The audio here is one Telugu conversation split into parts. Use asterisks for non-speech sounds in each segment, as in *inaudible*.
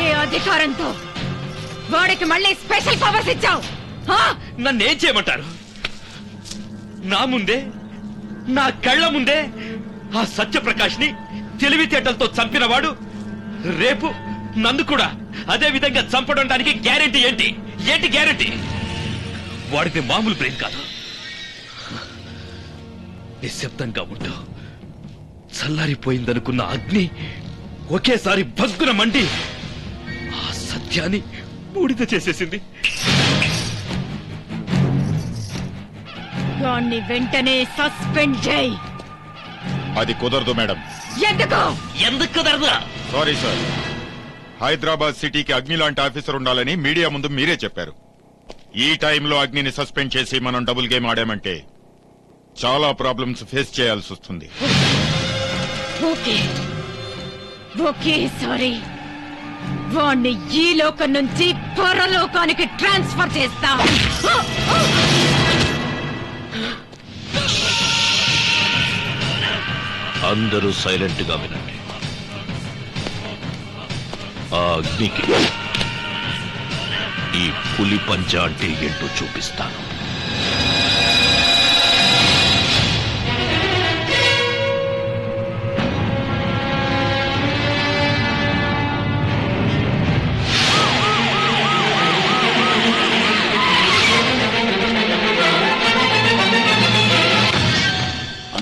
ఏ అధికారంతో వాడికి మళ్ళీ స్పెషల్ పవర్స్ ఇచ్చావు? నన్నేం చేయమంటారు? నా ముందే నా కళ్ళ ముందే ఆ సత్యప్రకాష్ని తెలివితేటలతో చంపినవాడు రేపు నన్ను కూడా అదే విధంగా చంపడానికి గ్యారెంటీ ఏంటి? ఏంటి గ్యారెంటీ? వాడిది మామూలు బ్రెయిన్ కాదు. నిశ్శబ్దంగా ఉంటావు చల్లారిపోయిందనుకున్న అగ్ని ఒకేసారి భగ్గున మండి ఆ సత్యాన్ని బూడిద చేసేసింది. దాన్ని వెంటనే సస్పెండ్ చేయి. అది కుదరదు మేడం. ఎందుకు? ఎందుకు కుదరదు? సారీ సార్ హైదరాబాద్ సిటీకి అగ్ని లాంటి ఆఫీసర్ ఉండాలని మీడియా ముందు మీరే చెప్పారు. ఈ టైంలో అగ్నిని సస్పెండ్ చేసి మనం డబుల్ గేమ్ ఆడామంటే చాలా ప్రాబ్లమ్స్ ఫేస్ చేయాల్సి వస్తుంది. ఓకే. Okay sorry. వాణ్ణి ఈ లోకం నుంచి పరలోకానికి ట్రాన్స్ఫర్ చేస్తా. అందరూ సైలెంట్గా వినండి. ఆ అగ్నికి ఈ పులి పంచ అంటే ఏంటో చూపిస్తాను.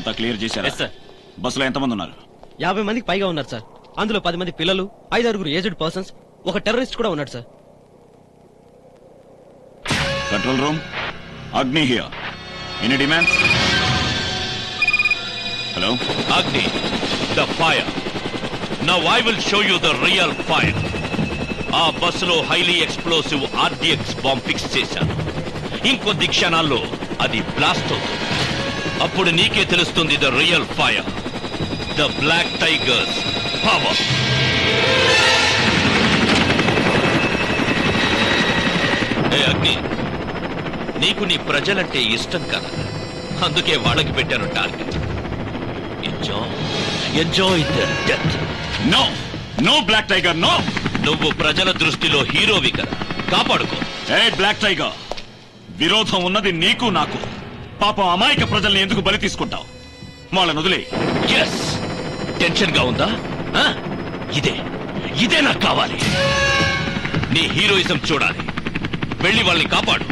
అంతా క్లియర్ చేశారా? Sir. బస్సులో ఎంతమంది ఉన్నారు? యాభై మందికి పైగా ఉన్నారు సార్ అందులో పది మంది పిల్లలు ఐదారుగురు ఏజ్డ్ పర్సన్స్ ఒక టెర్రరిస్ట్ కూడా ఉన్నాడు sir control room Agni here any demands hello Agni the fire now I will show you the real fire ఆ బస్సులో highly explosive RDX bomb fix చేశాను ఇంకొద్ది క్షణాల్లో అది బ్లాస్ట్ అవుతుంది. అప్పుడు నీకే తెలుస్తుంది the real fire the Black Tigers power ఏ అగ్ని నీకు నీ ప్రజలంటే ఇష్టం కదా? అందుకే వాళ్ళకి పెట్టాను target enjoy enjoy the death no no black tiger no నువ్వు ప్రజల దృష్టిలో హీరోవి కదా. కాపాడుకో. ఏ బ్లాక్ టైగర్ విరోధం ఉన్నది నీకు నాకు. పాపం అమాయక ప్రజల్ని ఎందుకు బలి తీసుకుంటావు? వాళ్ళని వదిలే ఎస్ టెన్షన్గా ఉందా? ఆ? ఇదే. ఇదే నాకు కావాలి. నీ హీరోయిజం చూడాలి. వెళ్ళి వాళ్ళని కాపాడు.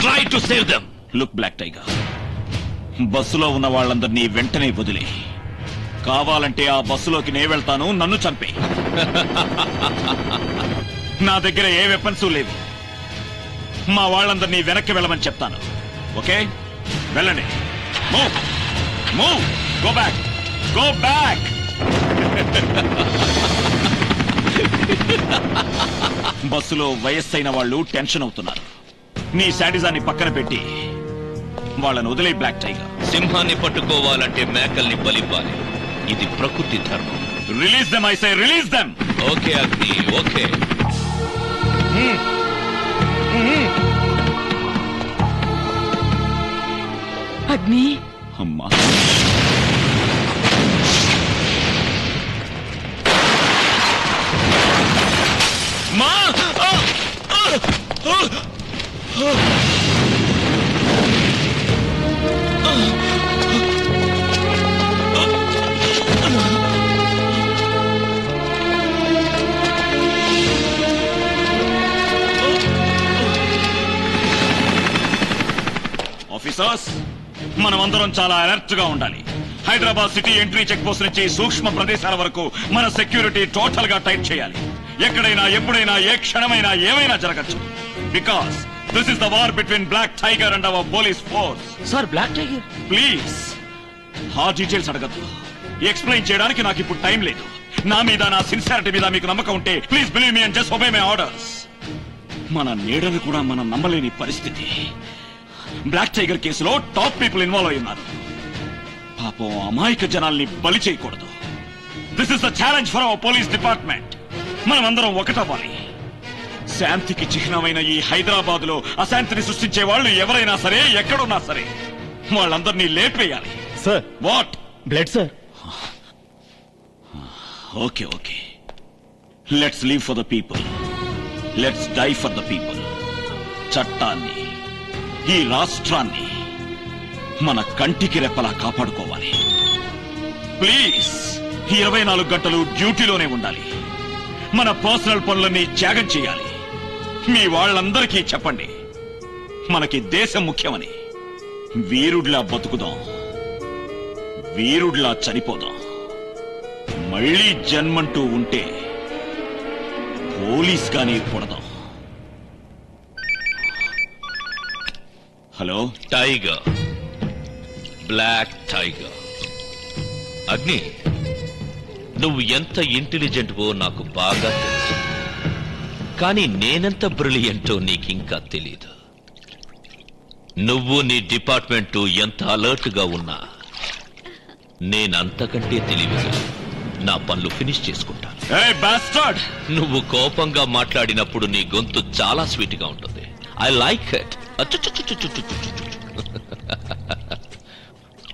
Try to save them look Black Tiger బస్సులో ఉన్న వాళ్ళందరినీ వెంటనే వదిలే కావాలంటే ఆ బస్సులోకి నే వెళ్తాను నన్ను చంపే. *laughs* నా దగ్గర ఏ వెపన్స్ లేవు. మా వాళ్ళందరినీ వెనక్కి వెళ్ళమని చెప్తాను. ఓకే? వెళ్ళండి move move go back go back బస్సులో వయస్సైన వాళ్ళు టెన్షన్ అవుతున్నారు. నీ శాడిజాన్ని పక్కన పెట్టి వాళ్ళని వదిలే బ్లాక్ టైగర్ సింహాన్ని పట్టుకోవాలంటే మేకల్ని బలివ్వాలి. ఇది ప్రకృతి ధర్మం. Release them I say release them okay Agni okay. Agni అమ్మా మా ఆ! మనమందరం చాలా అలర్ట్గా ఉండాలి. Hyderabad city entry check post నుంచి సూక్ష్మ ప్రదేశాల వరకు మన సెక్యూరిటీ టోటల్గా టైట్ చేయాలి. ఎక్కడైనా ఎప్పుడైనా ఏ క్షణమైనా ఏమైనా జరగచ్చు. Because this is the war between Black Tiger and our police force sir Black Tiger please ఆ డీటెయిల్స్ అడగద్దు. ఎక్స్ప్లెయిన్ చేయడానికి నాకు ఇప్పుడు టైం లేదు. నా మీద నా సిన్సియారిటీ మీద మీకు నమ్మకం ఉంటే please believe me and just obey my orders మన నీడను కూడా మనం నమ్మలేని పరిస్థితి. బ్లాక్ టైగర్ కేసులో టాప్ పీపుల్ ఇన్వాల్వ్ అయి ఉన్నారు. పాపం అమాయక జనాల్ని బలి చేయకూడదు. This is the challenge for our police department మనం అందరం ఒకటవ్వాలి. శాంతికి చిహ్నమైన ఈ హైదరాబాద్లో అశాంతిని సృష్టించే వాళ్ళు ఎవరైనా సరే ఎక్కడున్నా సరే వాళ్ళందరినీ లేపేయాలి. Sir what blood sir okay okay let's live for the people let's die for the people చట్టాన్ని ఈ రాష్ట్రాన్ని మన కంటికి రెప్పలా కాపాడుకోవాలి. ప్లీజ్ ఇరవై నాలుగు గంటలు డ్యూటీలోనే ఉండాలి. మన పర్సనల్ పనులన్నీ త్యాగం చేయాలి. మీ వాళ్ళందరికీ చెప్పండి. మనకి దేశం ముఖ్యమని. వీరుడిలా బతుకుదాం. వీరుడిలా చనిపోదాం. మళ్ళీ జన్మంటూ ఉంటే పోలీస్ గానీ పుడదాం. Hello? Tiger. Black Tiger. Agni నువ్వు ఎంత ఇంటెలిజెంట్వో నాకు బాగా తెలుసు. కానీ నేనెంత బ్రిలియంటో నీకింకా తెలీదు. నువ్వు నీ డిపార్ట్మెంటు ఎంత అలర్ట్గా ఉన్నా నేనంతకంటే తెలివిగా నా పనులు ఫినిష్ చేసుకుంటాను. నువ్వు కోపంగా మాట్లాడినప్పుడు నీ గొంతు చాలా స్వీట్గా ఉంటుంది. I like it.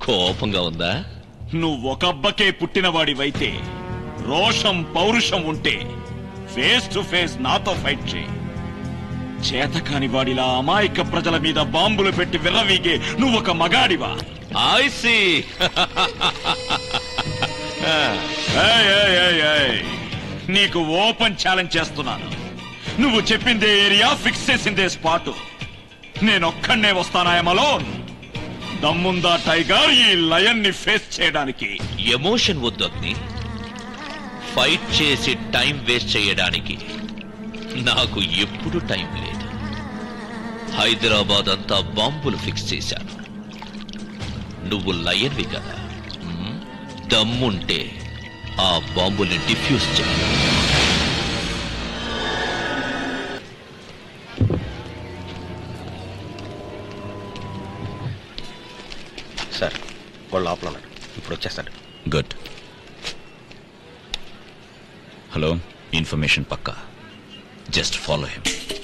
కోపంగా ఉందా? నువ్వు ఒకబ్బకే పుట్టినవాడివైతే రోషం పౌరుషం ఉంటే ఫేస్ టు ఫేస్ నాతో ఫైట్ చేయి. చేతకాని వాడిలా అమాయక ప్రజల మీద బాంబులు పెట్టి విర్రవీగే నువ్వు ఒక మగాడివా? ఐ సి ఏయ్, ఏయ్, ఏయ్, ఏయ్. నీకు ఓపెన్ ఛాలెంజ్ చేస్తున్నాను. నువ్వు చెప్పిందే ఏరియా ఫిక్స్ చేసిందే స్పాటు నేనొక్కడే వస్తానాయమలో దమ్ముందా టైగర్ ఈ లయన్ని ఫేస్ చేయడానికి? ఎమోషన్ వద్దు అగ్ని. ఫైట్ చేసి టైం వేస్ట్ చేయడానికి. నాకు ఎప్పుడు టైం లేదు. హైదరాబాద్ అంతా బాంబులు ఫిక్స్ చేశాను. నువ్వు లయన్వి కదా. దమ్ముంటే ఆ బాంబుని డిఫ్యూజ్ చేయాలి సార్ వాళ్ళు లోపల ఉన్నాడు. ఇప్పుడు వచ్చేస్తాడు. Good. Hello information Pakka. Just follow him.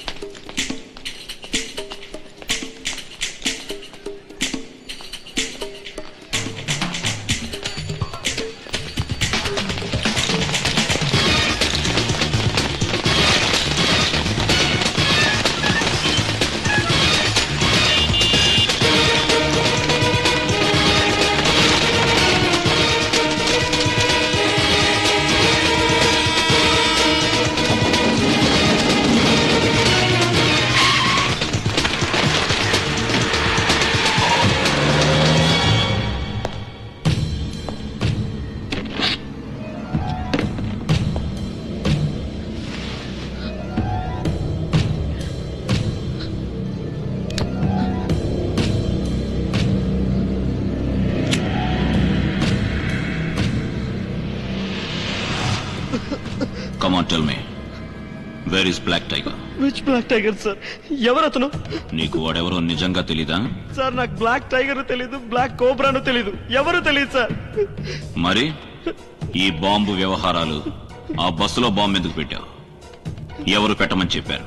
Come on tell me where is Black Tiger which Black Tiger sir ఎవరు అతను నీకు వాడెవరో నిజంగా తెలీదా? సార్ నాకు బ్లాక్ టైగర్ తెలీదు బ్లాక్ కోబ్రాను తెలీదు. ఎవరు తెలియదు సార్? మరి? ఈ బాంబు వ్యవహారాలు ఆ బస్సులో బాంబు ఎందుకు పెట్టావు? ఎవరు పెట్టమని చెప్పారు?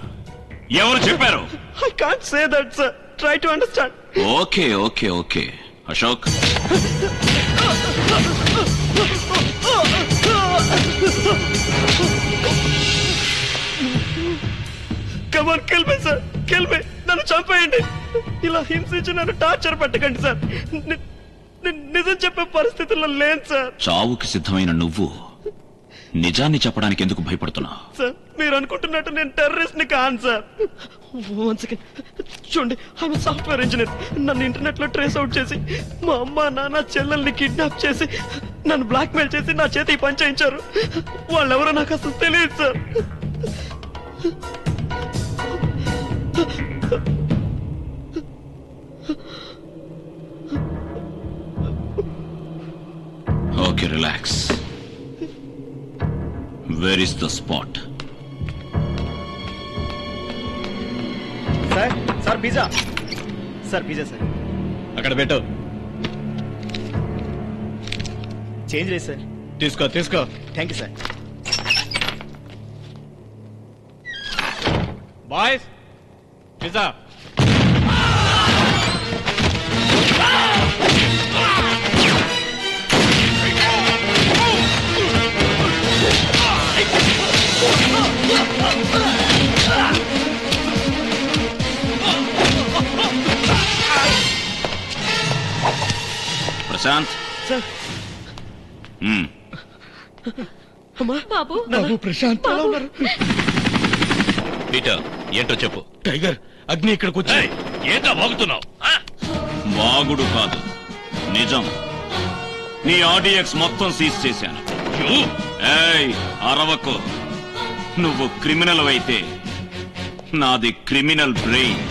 ఎవరు చెప్పారు? I can't say that sir try to understand okay okay okay. Ashok. *laughs* Come on kill me sir kill me నన్ను చంపేయండి. ఇలా హింసించి నన్ను టార్చర్ పెట్టకండి సార్ నిజం చెప్పే పరిస్థితుల్లో లేను సార్ చావుకి సిద్ధమైన నువ్వు నిజాన్ని చెప్పడానికి ఎందుకు భయపడుతున్నావు? సార్ మీరు అనుకుంటున్నట్టు నేను టెర్రరిస్ట్ని కాను సార్ వన్ సెకండ్ చూడండి ఐఎమ్ సాఫ్ట్వేర్ ఇంజనీర్ నన్ను ఇంటర్నెట్లో ట్రేస్ అవుట్ చేసి మా అమ్మ నాన్న చెల్లెల్ని కిడ్నాప్ చేసి నన్ను బ్లాక్మెయిల్ చేసి నా చేతి పని చేయించారు. వాళ్ళెవరో నాకు అసలు తెలియదు sir. Okay relax where is the spot sir sir pizza. Sir pizza sir. అక్కడ పెట్టు. చేంజ్ లేదు సార్. తీసుకో తీసుకో. Thank you sir boys pizza Prashanth sir అమ్మా. బాబు. బాబు ప్రశాంత్ ఎలా ఉన్నారు? పీటర్ ఏంటో చెప్పు. టైగర్ అగ్ని ఇక్కడికి వచ్చి ఏయ్, ఏంటో వాగుతున్నావు? వాగుడు కాదు. నిజం. నీ ఆర్డిఎక్స్ మొత్తం సీజ్ చేశాను. ఏయ్ అరవకు. నువ్వు క్రిమినల్ అయితే నాది క్రిమినల్ బ్రెయిన్.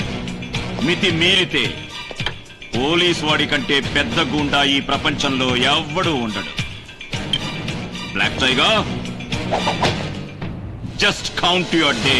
మితి మీరితే పోలీస్ వాడి కంటే పెద్ద గుండా ఈ ప్రపంచంలో ఎవ్వడూ ఉండడు. Black Tiger just count your day